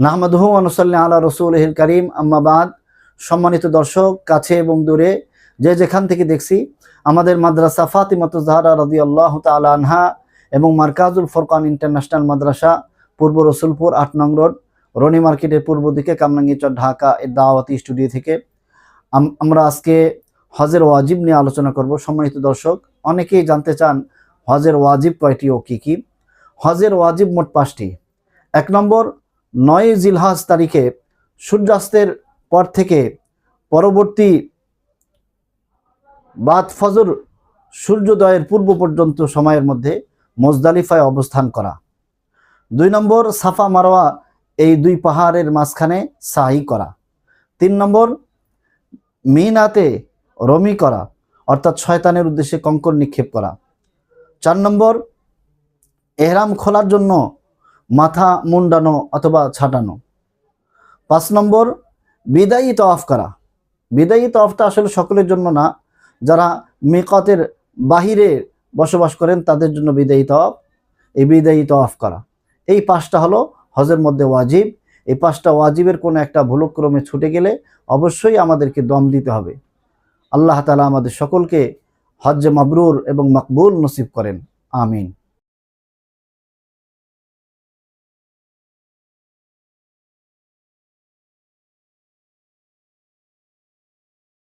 নাহমাদহু আনুসাল্লাহ আল্লাহ রসুল হিল করিম। আম্মাবাদ সম্মানিত দর্শক, কাছে এবং দূরে, যে যেখান থেকে দেখছি, আমাদের মাদ্রাসা ফাতিমাত জাহারা রদি আল্লাহ তালা আনহা এবং মার্কাজুল ফরকান ইন্টারন্যাশনাল মাদ্রাসা, পূর্ব রসুলপুর, আট নং রোড, রনি মার্কেটের পূর্ব দিকে কামরাঙ্গীচর ঢাকা এর দাওয়াতি স্টুডিও থেকে। আম- আমরা আজকে হজের ওয়াজিব নিয়ে আলোচনা করব। সম্মানিত দর্শক, অনেকেই জানতে চান হজের ওয়াজিব কয়টি ও কী কী। হজের ওয়াজিব মোট পাঁচটি। এক নম্বর নয় জিলহাজ তারিখে সূর্যাস্তের পর থেকে পরবর্তী বাদ ফজর সূর্যোদয়ের পূর্ব পর্যন্ত সময়ের মধ্যে মোজদালিফায় অবস্থান করা। দুই নম্বর সাফা মারোয়া এই দুই পাহাড়ের মাঝখানে সাহি করা। তিন নম্বর মিনাতে রমি করা, অর্থাৎ শয়তানের উদ্দেশ্যে কঙ্কর নিক্ষেপ করা। চার নম্বর এহরাম খোলার জন্য মাথা মুন্ডানো অথবা ছাটানো। পাঁচ নম্বর, বিদায়ী তওয়াফ করা। বিদায়ী তওয়াফটা আসলে সকলের জন্য না, যারা মেকতের বাহিরে বসবাস করেন তাদের জন্য বিদায়ী তফ এই বিদায়ী তওয়াফ করা। এই পাঁচটা হলো হজের মধ্যে ওয়াজিব। এই পাঁচটা ওয়াজিবের কোনো একটা ভুলক্রমে ছুটে গেলে অবশ্যই আমাদেরকে দম দিতে হবে। আল্লাহ তালা আমাদের সকলকে হজ্জে মাবরুর এবং মকবুল নসিব করেন। আমিন।